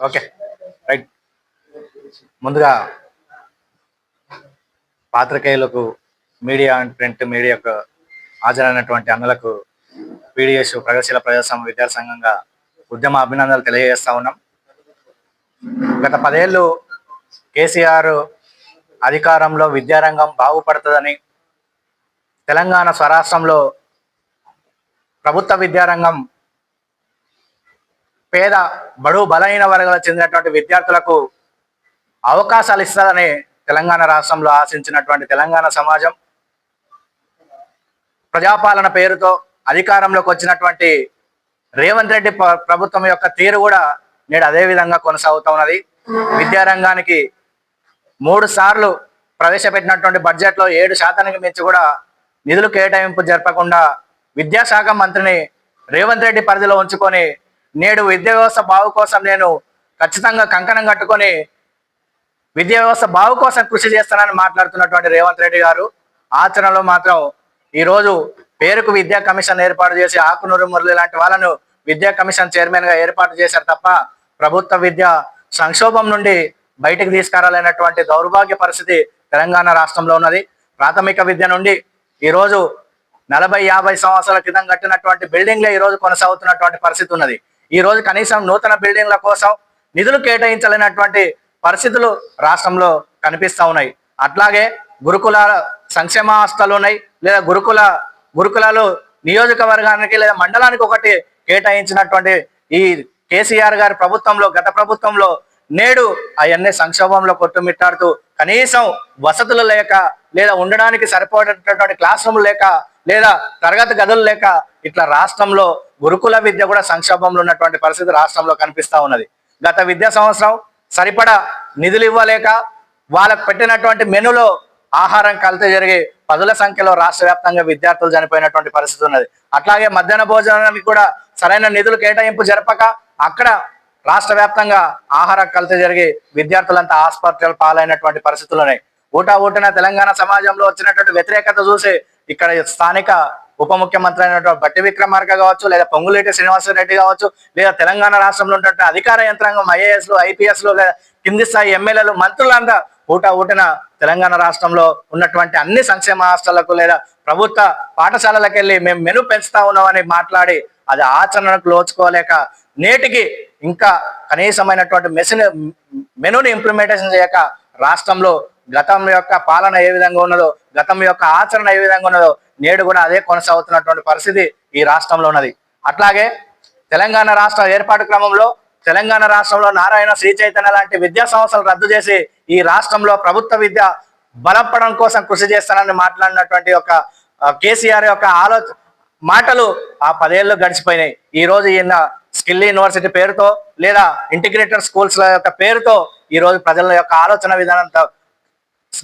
Okay right. ముందుగా పాత్రికేయులకు media and print మీడియాకు హాజరైనటువంటి అన్నలకు పీడిఎస్ ప్రగతిశీల ప్రజాస్వామ్య విద్యార్థి సంఘంగా ఉద్యమ అభినందనలు తెలియజేస్తా ఉన్నాం. గత పదేళ్ళు కేసీఆర్ అధికారంలో విద్యారంగం బాగుపడుతుందని తెలంగాణ స్వరాష్ట్రంలో ప్రభుత్వ విద్యారంగం పేద బడు బలహీన వర్గాలకు చెందినటువంటి విద్యార్థులకు అవకాశాలు ఇస్తారని తెలంగాణ రాష్ట్రంలో ఆశించినటువంటి తెలంగాణ సమాజం ప్రజాపాలన పేరుతో అధికారంలోకి వచ్చినటువంటి రేవంత్ రెడ్డి ప్రభుత్వం యొక్క తీరు కూడా నేడు అదే విధంగా కొనసాగుతూ ఉన్నది. విద్యారంగానికి మూడు సార్లు ప్రవేశపెట్టినటువంటి బడ్జెట్లో ఏడు శాతానికి మించి కూడా నిధులు కేటాయింపు జరపకుండా విద్యాశాఖ మంత్రిని రేవంత్ రెడ్డి పరిధిలో ఉంచుకొని నేడు విద్యా వ్యవస్థ బాగు కోసం నేను ఖచ్చితంగా కంకణం కట్టుకొని విద్యా వ్యవస్థ బాగు కోసం కృషి చేస్తానని మాట్లాడుతున్నటువంటి రేవంత్ రెడ్డి గారు. ఆచరణలో మాత్రం ఈరోజు పేరుకు విద్యా కమిషన్ ఏర్పాటు చేసి ఆకునూరు మురళి లాంటి వాళ్ళను విద్యా కమిషన్ చైర్మన్గా ఏర్పాటు చేశారు తప్ప ప్రభుత్వ విద్య సంక్షోభం నుండి బయటకు తీసుకురాలేనటువంటి దౌర్భాగ్య పరిస్థితి తెలంగాణ రాష్ట్రంలో ఉన్నది. ప్రాథమిక విద్య నుండి ఈరోజు నలభై యాభై సంవత్సరాల క్రితం కట్టినటువంటి బిల్డింగ్లే ఈ రోజు కొనసాగుతున్నటువంటి పరిస్థితి ఉన్నది. ఈ రోజు కనీసం నూతన బిల్డింగ్ల కోసం నిధులు కేటాయించలేనటువంటి పరిస్థితులు రాష్ట్రంలో కనిపిస్తూ ఉన్నాయి. అట్లాగే గురుకుల సంక్షేమ హాస్టల్ ఉన్నాయి లేదా గురుకుల గురుకులాలు నియోజకవర్గానికి లేదా మండలానికి ఒకటి కేటాయించినటువంటి ఈ కేసీఆర్ గారి ప్రభుత్వంలో గత ప్రభుత్వంలో నేడు అవన్నీ సంక్షోభంలో కొట్టుమిట్టాడుతూ కనీసం వసతులు లేక లేదా ఉండడానికి సరిపోయేటటువంటి క్లాస్ రూమ్ లేక లేదా తరగతి గదులు లేక ఇట్లా రాష్ట్రంలో గురుకుల విద్య కూడా సంక్షోభంలో ఉన్నటువంటి పరిస్థితి రాష్ట్రంలో కనిపిస్తా ఉన్నది. గత విద్యా సంవత్సరం సరిపడా నిధులు ఇవ్వలేక వాళ్ళకు పెట్టినటువంటి మెనులో ఆహారం కలిత జరిగి పదుల సంఖ్యలో రాష్ట్ర వ్యాప్తంగా విద్యార్థులు చనిపోయినటువంటి పరిస్థితి ఉన్నది. అట్లాగే మధ్యాహ్న భోజనానికి కూడా సరైన నిధులు కేటాయింపు జరపక అక్కడ రాష్ట్ర వ్యాప్తంగా ఆహార కలత జరిగి విద్యార్థులంతా హాస్పిటల్ పాలైనటువంటి పరిస్థితులు ఉన్నాయి. ఊటా ఊటిన తెలంగాణ సమాజంలో వచ్చినటువంటి వ్యతిరేకత చూసి ఇక్కడ స్థానిక ఉప ముఖ్యమంత్రి అయినటువంటి బట్టి విక్రమార్క కావచ్చు లేదా పొంగులేటి శ్రీనివాసరెడ్డి కావచ్చు లేదా తెలంగాణ రాష్ట్రంలో ఉన్నటువంటి అధికార యంత్రాంగం ఐఏఎస్లు ఐపీఎస్లు లేదా కింది స్థాయి ఎమ్మెల్యేలు మంత్రులంతా ఊట ఊటిన తెలంగాణ రాష్ట్రంలో ఉన్నటువంటి అన్ని సంక్షేమ హాస్టళ్ళకు లేదా ప్రభుత్వ పాఠశాలలకు వెళ్ళి మేము మెను పెంచుతా ఉన్నామని మాట్లాడి అది ఆచరణకు లోచుకోలేక నేటికి ఇంకా కనీసమైనటువంటి మెసిన్ మెనూని ఇంప్లిమెంటేషన్ చేయక రాష్ట్రంలో గతం యొక్క పాలన ఏ విధంగా ఉన్నదో గతం యొక్క ఆచరణ ఏ విధంగా ఉన్నదో నేడు కూడా అదే కొనసాగుతున్నటువంటి పరిస్థితి ఈ రాష్ట్రంలో ఉన్నది. అట్లాగే తెలంగాణ రాష్ట్ర ఏర్పాటు క్రమంలో తెలంగాణ రాష్ట్రంలో నారాయణ శ్రీ చైతన్య లాంటి విద్యా సంస్థలు రద్దు చేసి ఈ రాష్ట్రంలో ప్రభుత్వ విద్య బలపడం కోసం కృషి చేస్తానని మాట్లాడినటువంటి ఒక కేసీఆర్ యొక్క ఆలోచన మాటలు ఆ పదేళ్ళు గడిచిపోయినాయి. ఈ రోజు ఈయన స్కిల్ యూనివర్సిటీ పేరుతో లేదా ఇంటిగ్రేటెడ్ స్కూల్స్ యొక్క పేరుతో ఈ రోజు ప్రజల యొక్క ఆలోచన విధానంతో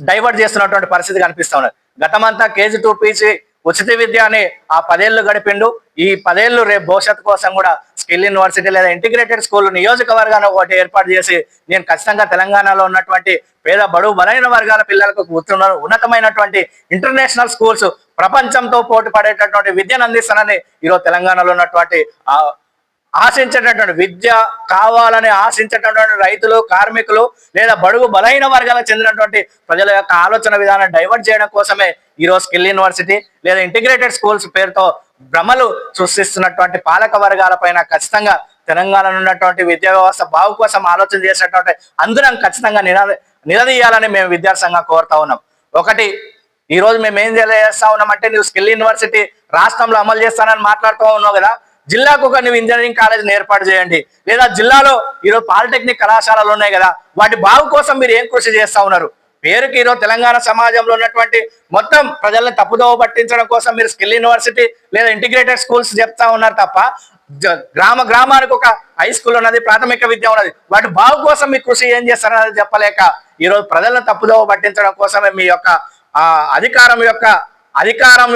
డైవర్ట్ చేస్తున్నటువంటి పరిస్థితి కనిపిస్తా ఉన్నది. గతమంతా కేజీ టూ పీజీ ఉచిత విద్య అని ఆ పదేళ్ళు గడిపిండు. ఈ పదేళ్ళు రేపు భవిష్యత్తు కోసం కూడా స్కిల్ యూనివర్సిటీ లేదా ఇంటిగ్రేటెడ్ స్కూల్ నియోజకవర్గాన్ని ఒకటి ఏర్పాటు చేసి నేను ఖచ్చితంగా తెలంగాణలో ఉన్నటువంటి పేద బడుగు బలైన వర్గాల పిల్లలకు ఉత్తమ- ఉన్నతమైనటువంటి ఇంటర్నేషనల్ స్కూల్స్ ప్రపంచంతో పోటీ పడేటటువంటి విద్యను అందిస్తానని ఈరోజు తెలంగాణలో ఉన్నటువంటి ఆశించేటటువంటి విద్య కావాలని ఆశించేటటువంటి రైతులు కార్మికులు లేదా బడుగు బలహీన వర్గాలకు చెందినటువంటి ప్రజల యొక్క ఆలోచన విధానం డైవర్ట్ చేయడం కోసమే ఈరోజు స్కిల్ యూనివర్సిటీ లేదా ఇంటిగ్రేటెడ్ స్కూల్స్ పేరుతో భ్రమలు సృష్టిస్తున్నటువంటి పాలక వర్గాల పైన ఖచ్చితంగా తెలంగాణలో ఉన్నటువంటి విద్యా వ్యవస్థ బాగు కోసం ఆలోచన చేసినటువంటి అందరం ఖచ్చితంగా నిలదీయాలని మేము విద్యార్థంగా కోరుతా ఉన్నాం. ఒకటి ఈ రోజు మేము ఏం చేస్తా ఉన్నామంటే నువ్వు స్కిల్ యూనివర్సిటీ రాష్ట్రంలో అమలు చేస్తానని మాట్లాడుతూ ఉన్నావు కదా జిల్లాకు ఒక నువ్వు ఇంజనీరింగ్ కాలేజీని ఏర్పాటు చేయండి. లేదా జిల్లాలో ఈరోజు పాలిటెక్నిక్ కళాశాలలు ఉన్నాయి కదా వాటి బాగు కోసం మీరు ఏం కృషి చేస్తా ఉన్నారు? పేరుకి ఈరోజు తెలంగాణ సమాజంలో ఉన్నటువంటి మొత్తం ప్రజల్ని తప్పుదోవ పట్టించడం కోసం మీరు స్కిల్ యూనివర్సిటీ లేదా ఇంటిగ్రేటెడ్ స్కూల్స్ చెప్తా ఉన్నారు తప్ప గ్రామ గ్రామానికి ఒక హై స్కూల్ ఉన్నది ప్రాథమిక విద్య ఉన్నది వాటి బాగు కోసం మీ కృషి ఏం చేస్తారన్నది చెప్పలేక ఈరోజు ప్రజలను తప్పుదోవ పట్టించడం కోసమే మీ యొక్క అధికారం యొక్క అధికారం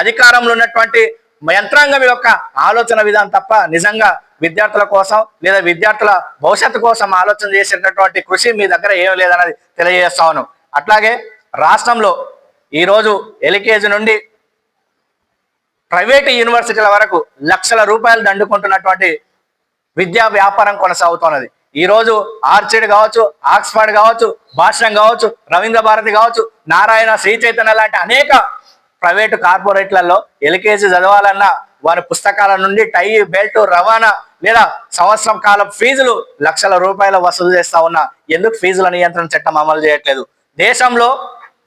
అధికారంలో ఉన్నటువంటి యంత్రాంగం యొక్క ఆలోచన విధానం తప్ప నిజంగా విద్యార్థుల కోసం లేదా విద్యార్థుల భవిష్యత్తు కోసం ఆలోచన చేసేటటువంటి కృషి మీ దగ్గర ఏం లేదన్నది తెలియజేస్తాను. అట్లాగే రాష్ట్రంలో ఈరోజు ఎల్కేజీ నుండి ప్రైవేటు యూనివర్సిటీల వరకు లక్షల రూపాయలు దండుకుంటున్నటువంటి విద్యా వ్యాపారం కొనసాగుతున్నది. ఈ రోజు ఆర్చిడ్ కావచ్చు ఆక్స్ఫర్డ్ కావచ్చు భాష్యం కావచ్చు రవీంద్ర భారతి కావచ్చు నారాయణ శ్రీ చైతన్య లాంటి అనేక ప్రైవేటు కార్పొరేట్లలో ఎల్కేజీ చదవాలన్నా వారి పుస్తకాల నుండి టై బెల్ట్ రవాణా లేదా సంవత్సరం కాలం ఫీజులు లక్షల రూపాయలు వసూలు చేస్తా ఉన్నా. ఎందుకు ఫీజుల నియంత్రణ చట్టం అమలు చేయట్లేదు? దేశంలో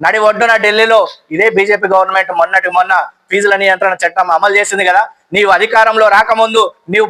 నడి ఒడ్డున ఢిల్లీలో ఇదే బీజేపీ గవర్నమెంట్ మొన్నటి మొన్న ఫీజుల నియంత్రణ చట్టం అమలు చేసింది కదా? నీవు అధికారంలో రాకముందు నీవు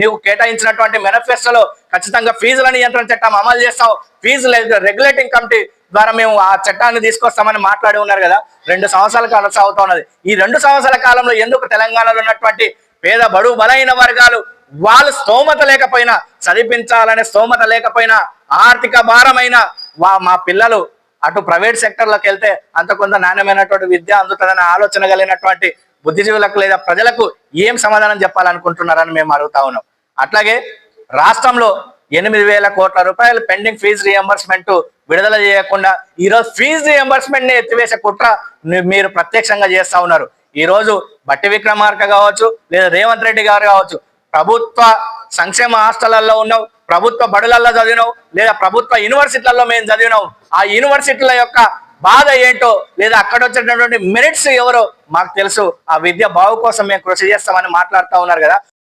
నీవు కేటాయించినటువంటి మేనిఫెస్టోలో ఖచ్చితంగా ఫీజుల నియంత్రణ చట్టం అమలు చేస్తావు. ఫీజు రెగ్యులేటింగ్ కమిటీ ద్వారా మేము ఆ చట్టాన్ని తీసుకొస్తామని మాట్లాడి ఉన్నారు కదా రెండు సంవత్సరాల కాలం సాగుతా ఉన్నది. ఈ రెండు సంవత్సరాల కాలంలో ఎందుకు తెలంగాణలో ఉన్నటువంటి పేద బడు బలైన వర్గాలు వాళ్ళు స్తోమత లేకపోయినా చదివించాలనే స్తోమత లేకపోయినా ఆర్థిక భారమైన వా మా పిల్లలు అటు ప్రైవేట్ సెక్టర్లోకి వెళ్తే అంత కొంత నాణ్యమైనటువంటి విద్య అందుతుందనే ఆలోచన కలిగినటువంటి బుద్ధిజీవులకు లేదా ప్రజలకు ఏం సమాధానం చెప్పాలనుకుంటున్నారని మేము అడుగుతా ఉన్నాం. అట్లాగే రాష్ట్రంలో ఎనిమిది వేల కోట్ల రూపాయలు పెండింగ్ ఫీజు రియంబర్స్మెంట్ విడుదల చేయకుండా ఈ రోజు ఫీజు రియంబర్స్మెంట్ని ఎత్తివేసే కుట్ర మీరు ప్రత్యక్షంగా చేస్తా ఉన్నారు. ఈ రోజు బట్టి విక్రమార్క కావచ్చు లేదా రేవంత్ రెడ్డి గారు కావచ్చు ప్రభుత్వ సంక్షేమ హాస్టళ్ళలో ఉన్నావు ప్రభుత్వ బడులలో చదివినావు లేదా ప్రభుత్వ యూనివర్సిటీలలో మేము చదివినాం. ఆ యూనివర్సిటీల యొక్క బాధ ఏంటో లేదా అక్కడ వచ్చేటటువంటి మెరిట్స్ ఎవరో మాకు తెలుసు. ఆ విద్య బాగు కోసం మేము కృషి చేస్తామని మాట్లాడుతూ ఉన్నారు కదా.